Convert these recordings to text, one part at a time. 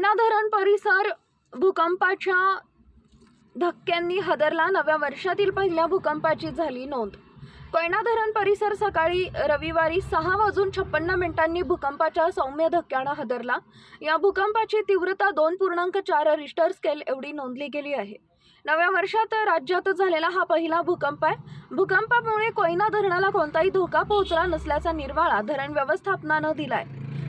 कोयना धरण परिसर भूकंपाच्या धक्क्यांनी हादरला. नव्या वर्षातील पहिल्या भूकंपाची झाली नोंद. कोयना धरण परिसर सकाळी रविवारी सहा वाजून छप्पन्न मिनिटांनी भूकंपाच्या सौम्य धक्क्यानं हादरला. या भूकंपाची तीव्रता दोन पूर्णांक चार रिश्टर स्केल एवढी नोंदली गेली आहे. नव्या वर्षात राज्यात झालेला हा पहिला भूकंप आहे. भूकंपामुळे कोयना धरणाला कोणताही धोका पोहोचला नसल्याचा निर्वाळा धरण व्यवस्थापनानं दिलाय.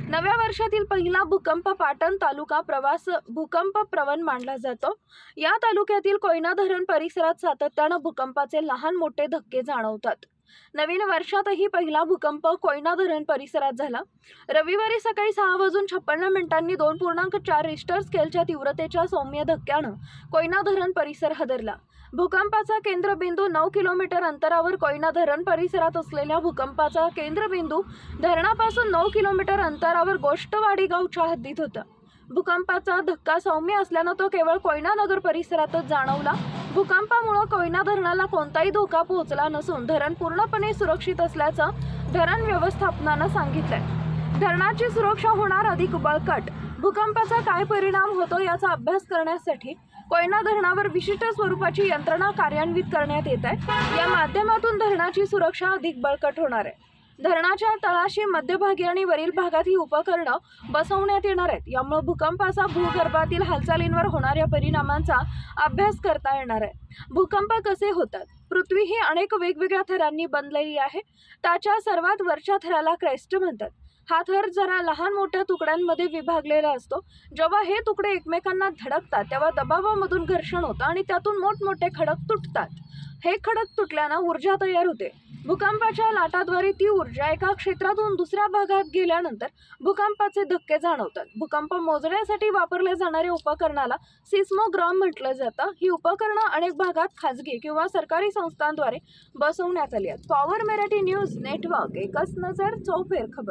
नव्या वर्षातील पहिला भूकंप पाटण तालुका प्रवास भूकंप प्रवण मानला जातो. या तालुक्यातील कोयना धरण परिसरात सातत्यानं भूकंपाचे लहान मोठे धक्के जाणवतात. नवीन वर्षातही पहिला भूकंप कोयना धरण परिसरात झाला. रविवारी सकाळी सहा वाजून छप्पन्न मिनिटांनी दोन पूर्णांक चार रिश्टर स्केलच्या तीव्रतेच्या सौम्य धक्क्यानं कोयना धरण परिसर हादरला. भूकंपाचा केंद्रबिंदू नऊ किलोमीटर अंतरावर कोयना धरण परिसरात असलेल्या भूकंपाचा केंद्रबिंदू धरणापासून नऊ किलोमीटर अंतरावर गोष्टवाडी गावच्या हद्दीत होता. भूकंपाचा धक्का सौम्य असल्यानं तो केवळ कोयना नगर परिसरातच जाणवला. भूकंपामुळे कोयना धरणाला कोणताही धोका पोहोचला नसून धरण पूर्णपणे सुरक्षित असल्याचं धरण व्यवस्थापनानं सांगितलंय. धरणाची सुरक्षा होणार अधिक बळकट भूकंपाचा काय परिणाम होतो याचा अभ्यास करण्यासाठी कोयना धरणावर विशिष्ट स्वरूपाची यंत्रणा कार्यान्वित करण्यात येत आहे. या माध्यमातून धरणाची सुरक्षा अधिक बळकट होणार आहे. धरणाच्या तळाशी मध्यभागी आणि वरील भागात ही उपकरणं बसवण्यात येणार आहेत. यामुळे भूकंपाचा भूगर्भातील हालचालींवर होणाऱ्या परिणामांचा अभ्यास करता येणार आहे. भूकंप कसे होतात? पृथ्वी ही अनेक वेगवेगळ्या थरांनी बनलेली आहे. त्याच्या सर्वात वरच्या थराला क्रेस्ट म्हणतात. हा थर जरा लहान मोठ्या तुकड्यांमध्ये विभागलेला असतो. जेव्हा हे तुकडे एकमेकांना धडकतात तेव्हा दबावामधून घर्षण होतं आणि त्यातून मोठमोठे खडक तुटतात. हे खडक तुटल्यानं ऊर्जा तयार होते. भूकंपाच्या लाटाद्वारे ती ऊर्जा एका क्षेत्रातून दुसऱ्या भागात गेल्यानंतर भूकंपाचे धक्के जाणवतात. भूकंप मोजण्यासाठी वापरले जाणाऱ्या उपकरणाला सिस्मोग्राम म्हटलं जातं. ही उपकरणं अनेक भागात खाजगी किंवा सरकारी संस्थांद्वारे बसवण्यात आली आहेत. पॉवर मराठी न्यूज नेटवर्क एकच नजर चौफेर खबर.